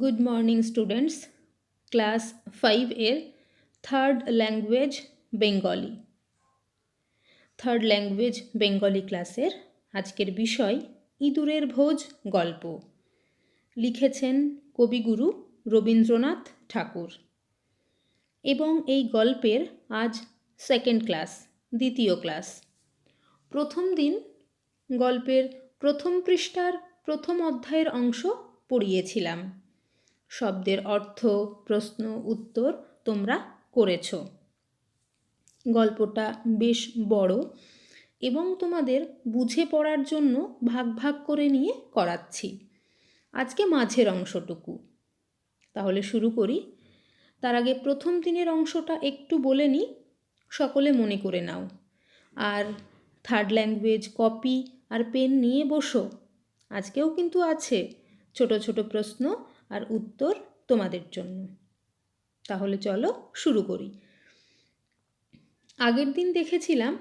Good morning students class five এর third language Bengali third language Bengali ক্লাসের আজকের বিষয়, ইঁদুরের ভোজ গল্প। লিখেছেন কবিগুরু রবীন্দ্রনাথ ঠাকুর। এবং এই গল্পের আজ সেকেন্ড ক্লাস দ্বিতীয় ক্লাস প্রথম দিন গল্পের প্রথম পৃষ্ঠার প্রথম অধ্যায়ের অংশ পড়িয়েছিলাম। শব্দের অর্থ, প্রশ্ন, উত্তর তোমরা করেছ। গল্পটা বেশ বড় এবং তোমাদের বুঝে পড়ার জন্য ভাগ ভাগ করে নিয়ে করাচ্ছি। আজকে মাঝের অংশটুকু। তাহলে শুরু করি। তার আগে প্রথম দিনের অংশটা একটু বলে নিই সকলে মনে করে নাও। আর থার্ড ল্যাঙ্গুয়েজ কপি আর পেন নিয়ে বসো। আজকেও কিন্তু আছে ছোট ছোট প্রশ্ন আর উত্তর তোমাদের জন্য। তাহলে চলো শুরু করি। আগের দিন দেখেছিলাম,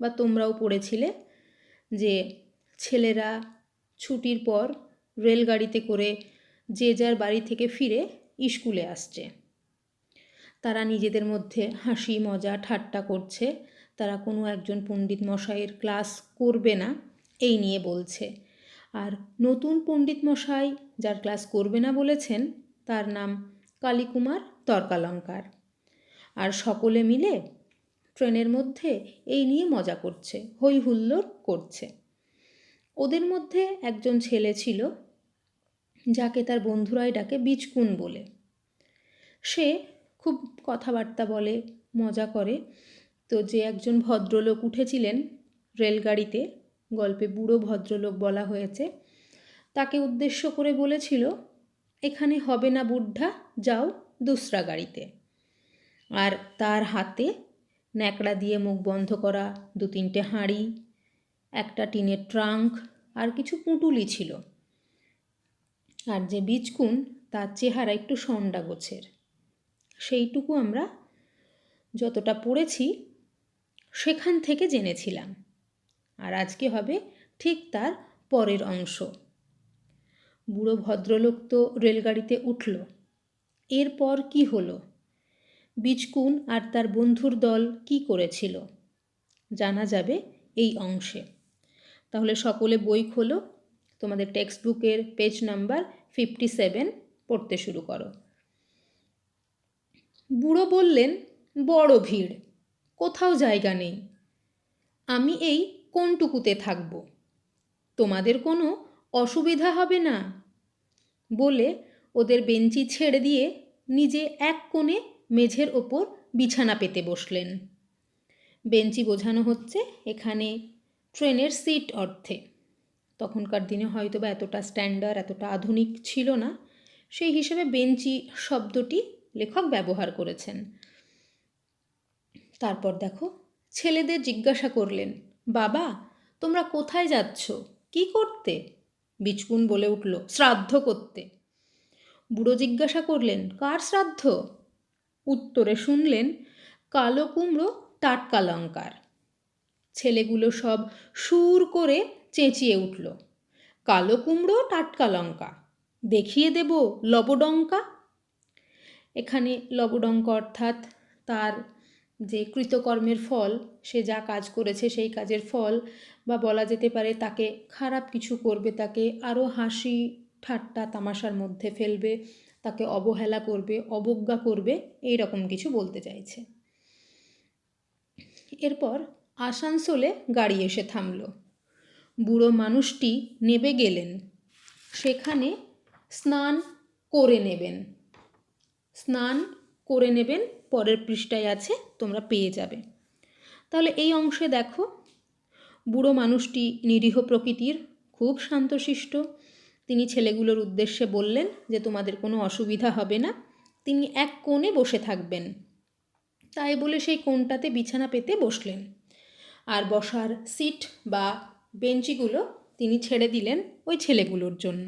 বা তোমরাও পড়েছিলে, যে ছেলেরা ছুটির পর রেলগাড়িতে করে যে যার বাড়ি থেকে ফিরে স্কুলে আসছে। তারা নিজেদের মধ্যে হাসি, মজা, ঠাট্টা করছে। তারা কোনো একজন পণ্ডিত মশাইয়ের ক্লাস করবে না, এই নিয়ে বলছে। আর নতুন পণ্ডিত মশাই যার ক্লাস করবে না বলেছেন, তার নাম কালীকুমার তর্কালঙ্কার। আর সকলে মিলে ট্রেনের মধ্যে এই নিয়ে মজা করছে হই হুল্লোড় করছে। ওদের মধ্যে একজন ছেলে ছিল, যাকে তার বন্ধুরাই ডাকে বীজকুন বলে। সে খুব কথাবার্তা বলে, মজা করে। তো যে একজন ভদ্রলোক উঠেছিলেন রেলগাড়িতে গল্পে বুড়ো ভদ্রলোক বলা হয়েছে। তাকে উদ্দেশ্য করে বলেছিল, এখানে হবে না বুদ্ধা যাও দুসরা গাড়িতে। আর তার হাতে ন্যাকড়া দিয়ে মুখ বন্ধ করা দু তিনটে হাঁড়ি, একটা টিনের ট্রাঙ্ক আর কিছু পুঁটুলি ছিল। আর যে বীজকুন তার চেহারা একটু সন্ডা গোছের। সেইটুকু আমরা যতটা পড়েছি, সেখান থেকে জেনেছিলাম। আর আজকে হবে ঠিক তার পরের অংশ। বুড়ো ভদ্রলোক তো রেলগাড়িতে উঠল। এরপর কি হলো? বীজকুন আর তার বন্ধুর দল কি করেছিল? জানা যাবে এই অংশে। তাহলে সকলে বই খোলো। তোমাদের টেক্সট বুকের পেজ নাম্বার ফিফটি সেভেন পড়তে শুরু করো। বুড়ো বললেন, বড় ভিড়। কোথাও জায়গা নেই। আমি এই কোনটুকুতে থাকব? তোমাদের কোনো অসুবিধা হবে না? বলে ওদের বেঞ্চি ছেড়ে দিয়ে নিজে এক কোণে মেঝের ওপর বিছানা পেতে বসলেন। বেঞ্চি বোঝানো হচ্ছে, এখানে ট্রেনের সিট অর্থে তখনকার দিনে হয়তো বা এতটা স্ট্যান্ডার্ড, এতটা আধুনিক ছিল না। সেই হিসেবে বেঞ্চি শব্দটি লেখক ব্যবহার করেছেন। তারপর দেখো, ছেলেদের জিজ্ঞাসা করলেন বাবা, তোমরা কোথায় যাচ্ছ? কি করতে? বিচকুন বলে উঠল, শ্রাদ্ধ করতে। বুড়ো জিজ্ঞাসা করলেন, কার শ্রাদ্ধ? উত্তরে শুনলেন, কালো কুমড়ো, টাটকা লঙ্কার। ছেলেগুলো সব সুর করে চেঁচিয়ে উঠল, কালো কুমড়ো, টাটকা লঙ্কা, দেখিয়ে দেব লবডঙ্কা? এখানে লবডঙ্কা অর্থাৎ তার যে কৃতকর্মের ফল, সে যা কাজ করেছে সেই কাজের ফল, বা বলা যেতে পারে তাকে খারাপ কিছু করবে, তাকে আরও হাসি ঠাট্টা তামাশার মধ্যে ফেলবে, তাকে অবহেলা করবে, অবজ্ঞা করবে, এই রকম কিছু বলতে চাইছে। এরপর আসানসোলে গাড়ি এসে থামল। বুড়ো মানুষটি নেবে গেলেন। সেখানে স্নান করে নেবেন। স্নান করে নেবেন, পরের পৃষ্ঠায় আছে, তোমরা পেয়ে যাবে। তাহলে এই অংশে দেখো, বুড়ো মানুষটি নিরীহ প্রকৃতির, খুব শান্তশিষ্ট। তিনি ছেলেগুলোর উদ্দেশ্যে বললেন যে, তোমাদের কোনো অসুবিধা হবে না। তিনি এক কোণে বসে থাকবেন। তাই বলে সেই কোণটাতে বিছানা পেতে বসলেন। আর বসার সিট বা বেঞ্চিগুলো তিনি ছেড়ে দিলেন ওই ছেলেগুলোর জন্য।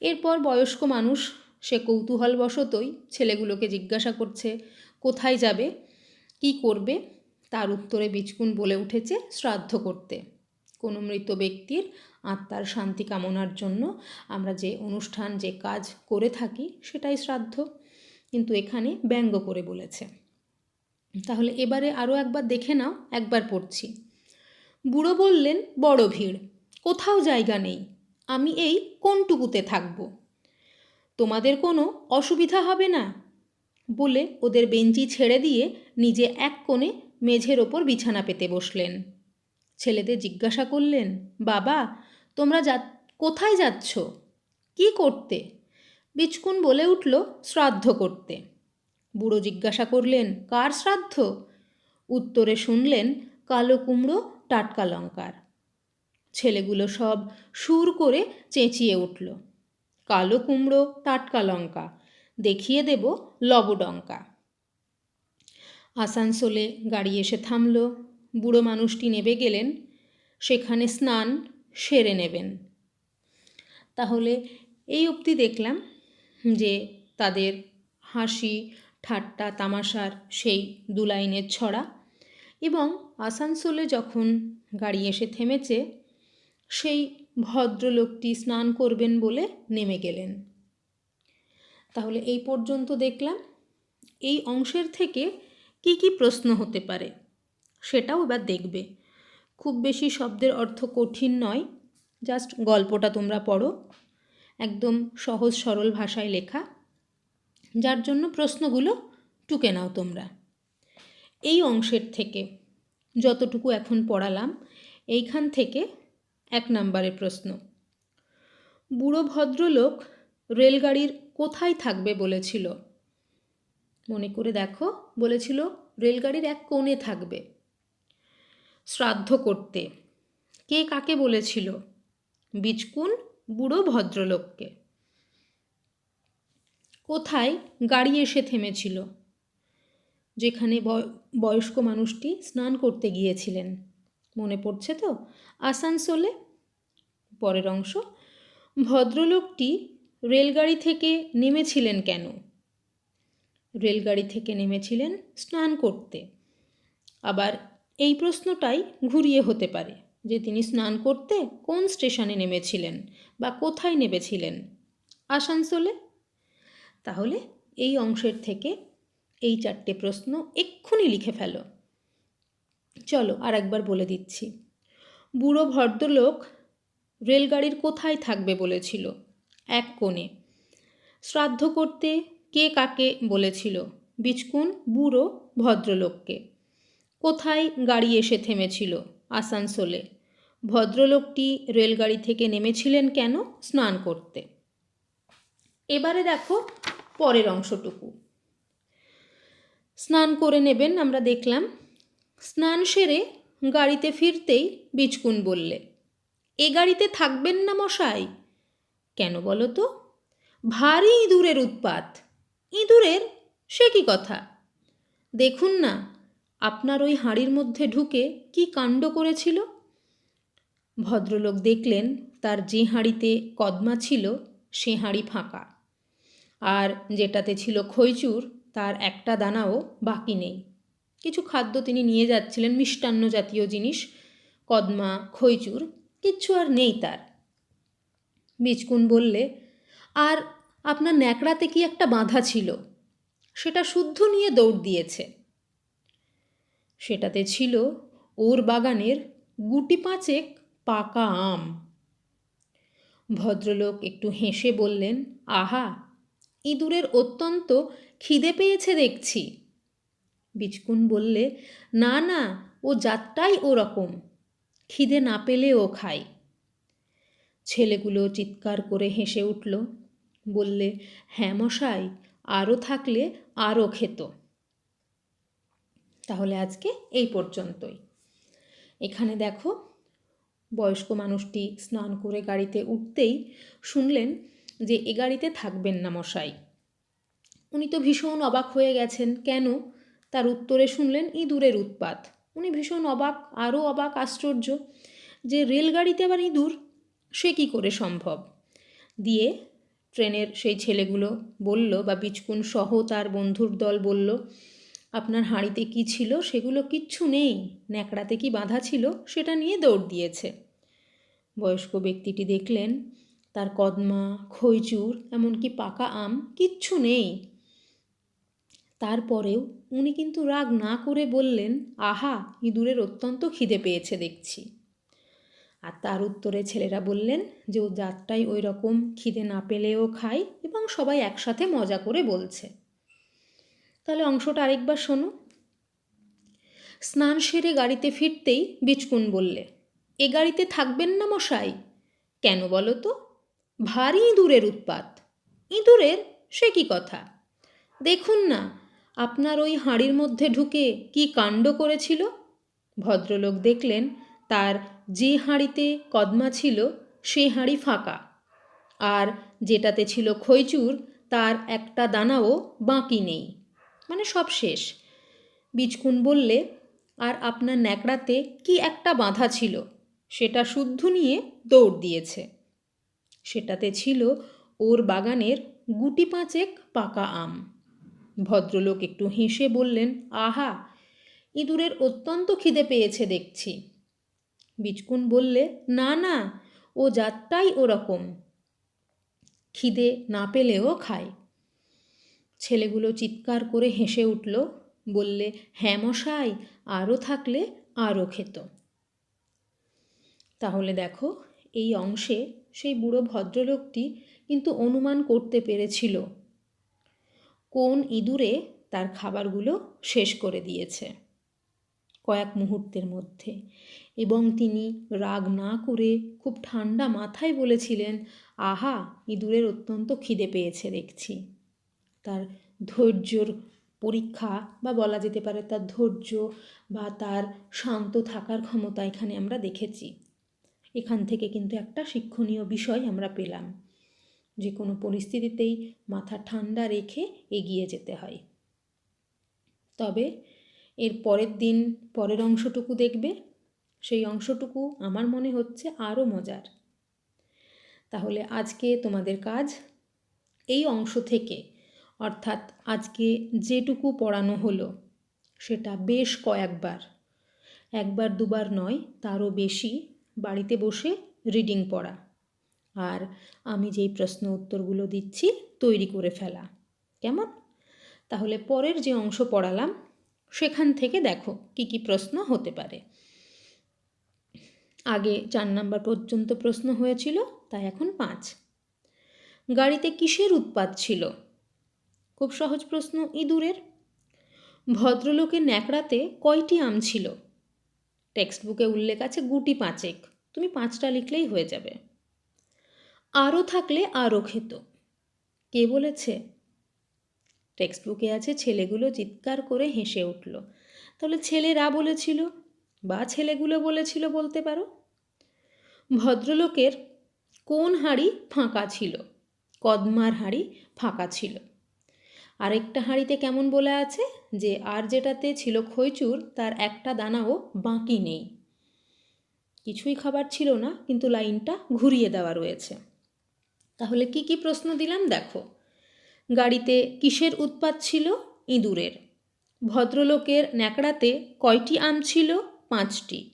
এরপর বয়স্ক মানুষ সে কৌতূহলবশতই ছেলেগুলোকে জিজ্ঞাসা করছে, কোথায় যাবে? কি করবে? তার উত্তরে বিচকুন বলে উঠেছে, শ্রাদ্ধ করতে। কোনো মৃত ব্যক্তির আত্মার শান্তি কামনার জন্য আমরা যে অনুষ্ঠান, যে কাজ করে থাকি, সেটাই শ্রাদ্ধ। কিন্তু এখানে ব্যঙ্গ করে বলেছে। তাহলে এবারে আরও একবার দেখে নাও, একবার পড়ছি। বুড়ো বললেন, বড় ভিড়, কোথাও জায়গা নেই। আমি এই কোনটুকুতে থাকব? তোমাদের কোনো অসুবিধা হবে না। বলে ওদের বেঞ্চি ছেড়ে দিয়ে নিজে এক কোণে মেঝের ওপর বিছানা পেতে বসলেন। ছেলেদের জিজ্ঞাসা করলেন, বাবা, তোমরা যা, কোথায় যাচ্ছ? কি করতে? বিচকুন বলে উঠল, শ্রাদ্ধ করতে। বুড়ো জিজ্ঞাসা করলেন, কার শ্রাদ্ধ? উত্তরে শুনলেন, কালো কুমড়ো, টাটকা লঙ্কার। ছেলেগুলো সব সুর করে চেঁচিয়ে উঠল। কালো কুমড়ো, টাটকা লঙ্কা। দেখিয়ে দেব লবডঙ্কা। আসানসোলে গাড়ি এসে থামল। বুড়ো মানুষটি নেবে গেলেন। সেখানে স্নান সেরে নেবেন। তাহলে এই অবধি দেখলাম যে তাদের হাসি, ঠাট্টা, তামাশার সেই দু লাইনের ছড়া এবং আসানসোলে যখন গাড়ি এসে থেমেছে, সেই ভদ্রলোকটি স্নান করবেন বলে নেমে গেলেন। তাহলে এই পর্যন্ত দেখলাম। এই অংশের থেকে কি কি প্রশ্ন হতে পারে সেটাও এবার দেখবে। খুব বেশি শব্দের অর্থ কঠিন নয়, জাস্ট গল্পটা তোমরা পড়ো। একদম সহজ সরল ভাষায় লেখা। যার জন্য প্রশ্নগুলো টুকে নাও তোমরা। এই অংশের থেকে যতটুকু এখন পড়ালাম, এইখান থেকে এক নম্বরের প্রশ্ন। বুড়ো ভদ্রলোক রেলগাড়ির কোথায় থাকবে বলেছিল। মনে করে দেখো, বলেছিল রেলগাড়ির এক কোণে থাকবে। শ্রাদ্ধ করতে। কে কাকে বলেছিল? বিচকুন বুড়ো ভদ্রলোককে। কোথায়? গাড়ি এসে থেমেছিল। যেখানে বয়স্ক মানুষটি স্নান করতে গিয়েছিলেন। মনে পড়ছে তো? আসানসোলে, পরের অংশ, ভদ্রলোকটি রেলগাড়ি থেকে নেমেছিলেন কেন? রেলগাড়ি থেকে নেমেছিলেন স্নান করতে। আবার এই প্রশ্নটাই ঘুরিয়ে হতে পারে যে তিনি স্নান করতে কোন স্টেশনে নেমেছিলেন বা কোথায় নেমেছিলেন? আসানসোলে? তাহলে এই অংশের থেকে এই চারটে প্রশ্ন এক্ষুনি লিখে ফেলো। চলো আর একবার বলে দিচ্ছি। বুড়ো ভদ্রলোক রেলগাড়ির কোথায় থাকবে বলেছিল। এক কোণে। শ্রাদ্ধ করতে কে কাকে বলেছিল? বিচকুন বুড়ো ভদ্রলোককে। কোথায় গাড়ি এসে থেমেছিল? আসানসোলে। ভদ্রলোকটি রেলগাড়ি থেকে নেমেছিলেন কেন? স্নান করতে। এবারে দেখো পরের অংশটুকু। স্নান করে নেবেন, আমরা দেখলাম স্নান সেরে গাড়িতে ফিরতেই বিচকুন বললে, এ গাড়িতে থাকবেন না মশাই? কেন বলো তো? ভারী ইঁদুরের উৎপাত। ইঁদুরের? সে কি কথা? দেখুন না, আপনার ওই হাঁড়ির মধ্যে ঢুকে কি কাণ্ড করেছিল? ভদ্রলোক দেখলেন তার যে হাঁড়িতে কদমা ছিল, সে হাঁড়ি ফাঁকা। আর যেটাতে ছিল খৈচুর, তার একটা দানাও বাকি নেই। কিছু খাদ্য তিনি নিয়ে যাচ্ছিলেন, মিষ্টান্ন জাতীয় জিনিস, কদমা, খৈচুর, কিচ্ছু আর নেই তার। বিচকুন বললে, আর আপনার ন্যাকড়াতে কি একটা বাঁধা ছিল? সেটা শুদ্ধ নিয়ে দৌড় দিয়েছে। সেটাতে ছিল ওর বাগানের গুটি পাঁচেক পাকা আম। ভদ্রলোক একটু হেসে বললেন, আহা, ইঁদুরের অত্যন্ত খিদে পেয়েছে দেখছি। বিচকুন বললে, না না, ও জাতটাই ওরকম খিদে না পেলে ও খায়। ছেলেগুলো চিৎকার করে হেসে উঠল, বললে হ্যাঁ মশাই, আরও থাকলে আরও খেত। তাহলে আজকে এই পর্যন্তই। এখানে দেখো, বয়স্ক মানুষটি স্নান করে গাড়িতে উঠতেই শুনলেন যে, এ গাড়িতে থাকবেন না মশাই। উনি তো ভীষণ অবাক হয়ে গেছেন, কেন? তার উত্তরে শুনলেন ইঁদুরের উৎপাত। উনি ভীষণ অবাক, আরও অবাক, আশ্চর্য যে রেলগাড়িতে আবার ইঁদুর? সে কী করে সম্ভব? দিয়ে ট্রেনের সেই ছেলেগুলো বলল বা বিচকুন সহ তার বন্ধুর দল বলল, আপনার হাঁড়িতে কি ছিল? সেগুলো কিচ্ছু নেই। ন্যাকড়াতে কি বাঁধা ছিল? সেটা নিয়ে দৌড় দিয়েছে। বয়স্ক ব্যক্তিটি দেখলেন, তার কদমা, খইচুর, এমনকি পাকা আম কিচ্ছু নেই। তারপরেও উনি কিন্তু রাগ না করে বললেন, আহা, ইঁদুরের অত্যন্ত খিদে পেয়েছে দেখছি। আর তার উত্তরে ছেলেরা বললেন যে, ও জাতটাই ওই রকম, খিদে না পেলেও খায় এবং সবাই একসাথে মজা করে বলছে। তাহলে অংশটা আরেকবার শোনো। স্নান সেরে গাড়িতে ফিরতেই বিচকুন বললে, এ গাড়িতে থাকবেন না মশাই? কেন বলো তো? ভারী ইঁদুরের উৎপাত। ইঁদুরের? সে কি কথা? দেখুন না আপনার ওই হাঁড়ির মধ্যে ঢুকে কি কাণ্ড করেছিল? ভদ্রলোক দেখলেন, তার যে হাঁড়িতে কদমা ছিল, সে হাঁড়ি ফাঁকা। আর যেটাতে ছিল খৈচুর, তার একটা দানাও বাকি নেই। মানে সব শেষ। বিচকুন বললে, আর আপনার ন্যাকড়াতে কি একটা বাঁধা ছিল? সেটা শুদ্ধ নিয়ে দৌড় দিয়েছে। সেটাতে ছিল ওর বাগানের গুটি পাঁচেক পাকা আম। ভদ্রলোক একটু হেসে বললেন, আহা, ইঁদুরের অত্যন্ত খিদে পেয়েছে দেখছি। বিচকুন বললে, না না, ও জাতটাই ওরকম। খিদে না পেলেও খায়। ছেলেগুলো চিৎকার করে হেসে উঠল, বললে হ্যাঁ মশাই, আরও থাকলে আরও খেত। তাহলে দেখো, এই অংশে সেই বুড়ো ভদ্রলোকটি কিন্তু অনুমান করতে পেরেছিল কোন ইঁদুরে তার খাবারগুলো শেষ করে দিয়েছে? কয়েক মুহূর্তের মধ্যে। এবং তিনি রাগ না করে খুব ঠান্ডা মাথায় বলেছিলেন, আহা, ইঁদুরের অত্যন্ত খিদে পেয়েছে দেখছি। তার ধৈর্যর পরীক্ষা, বা বলা যেতে পারে তার ধৈর্য, বা তার শান্ত থাকার ক্ষমতা এখানে আমরা দেখেছি। এখান থেকে কিন্তু একটা শিক্ষণীয় বিষয় আমরা পেলাম। যে কোনো পরিস্থিতিতেই মাথা ঠান্ডা রেখে এগিয়ে যেতে হয়। তবে এর পরের দিন পরের অংশটুকু দেখবে। সেই অংশটুকু আমার মনে হচ্ছে আরও মজার। তাহলে আজকে তোমাদের কাজ এই অংশ থেকে, অর্থাৎ আজকে যেটুকু পড়ানো হলো, সেটা বেশ কয়েকবার। একবার দুবার নয়, তারও বেশি বাড়িতে বসে রিডিং পড়া। আর আমি যেই প্রশ্ন উত্তরগুলো দিচ্ছি, তৈরি করে ফেলা। কেমন? তাহলে পরের যে অংশ পড়ালাম, সেখান থেকে দেখো কি কি প্রশ্ন হতে পারে। আগে চার নাম্বার পর্যন্ত প্রশ্ন হয়েছিল, তাই এখন পাঁচ। গাড়িতে কিসের উৎপাত ছিল? খুব সহজ প্রশ্ন, ইঁদুরের। ভদ্রলোকে ন্যাকড়াতে কয়টি আম ছিল? টেক্সট বুকে উল্লেখ আছে গুটি পাঁচেক। তুমি পাঁচটা লিখলেই হয়ে যাবে। আরও থাকলে আরও খেত। কে বলেছে? টেক্সট বুকে আছে ছেলেগুলো চিৎকার করে হেসে উঠল। তাহলে ছেলেরা বলেছিল? বা ছেলেগুলো বলেছিল বলতে পারো? ভদ্রলোকের কোন হাঁড়ি ফাঁকা ছিল? কদমার হাঁড়ি ফাঁকা ছিল। আরেকটা হাঁড়িতে কেমন বলে আছে? যে আর যেটাতে ছিল খইচুর, তার একটা দানাও বাকি নেই। কিছুই খাবার ছিল না, কিন্তু লাইনটা ঘুরিয়ে দেওয়া রয়েছে। তাহলে কি কি প্রশ্ন দিলাম দেখো। গাড়িতে কিসের উৎপাত ছিল? ইঁদুরের। ভদ্রলোকের ন্যাকড়াতে কয়টি আম ছিল? পাঁচটি।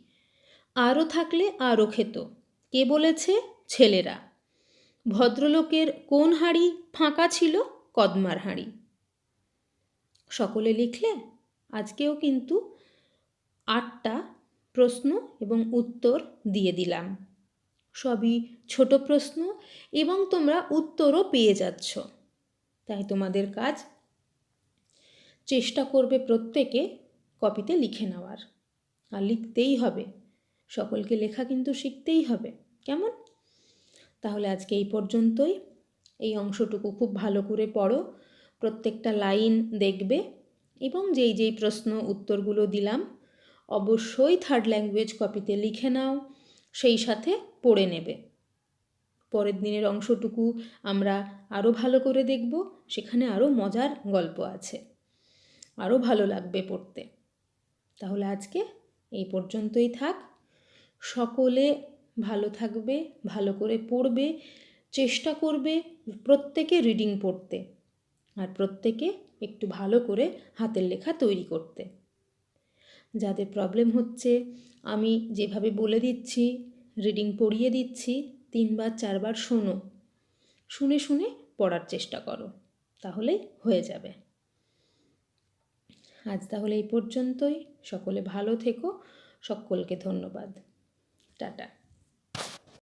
আরও থাকলে আরও খেত। কে বলেছে? ছেলেরা। ভদ্রলোকের কোন হাঁড়ি ফাঁকা ছিল? কদমার হাঁড়ি। সকলে লিখলে? আজকেও কিন্তু আটটা প্রশ্ন এবং উত্তর দিয়ে দিলাম। সবই ছোট প্রশ্ন এবং তোমরা উত্তরও পেয়ে যাচ্ছ। তাই তোমাদের কাজ চেষ্টা করবে প্রত্যেকে কপিতে লিখে নেওয়ার। আর লিখতেই হবে। সকলকে লেখা কিন্তু শিখতেই হবে। কেমন? তাহলে আজকে এই পর্যন্তই। এই অংশটুকু খুব ভালো করে পড়ো। প্রত্যেকটা লাইন দেখবে এবং যেই যেই প্রশ্ন উত্তরগুলো দিলাম, অবশ্যই থার্ড ল্যাঙ্গুয়েজ কপিতে লিখে নাও। সেই সাথে পড়ে নেবে। পরের দিনের অংশটুকু আমরা আরও ভালো করে দেখব, সেখানে আরও মজার গল্প আছে। আরও ভালো লাগবে পড়তে। তাহলে আজকে এই পর্যন্তই থাক। সকলে ভালো থাকবে, ভালো করে পড়বে, চেষ্টা করবে প্রত্যেকে রিডিং পড়তে আর প্রত্যেকে একটু ভালো করে হাতের লেখা তৈরি করতে। যাদের প্রবলেম হচ্ছে, আমি যেভাবে বলে দিচ্ছি রিডিং পড়িয়ে দিচ্ছি, তিনবার, চারবার শোনো। শুনে শুনে পড়ার চেষ্টা করো, তাহলেই হয়ে যাবে। আজ তাহলে এই পর্যন্তই। সকলে ভালো থেকো। সকলকে ধন্যবাদ। টাটা।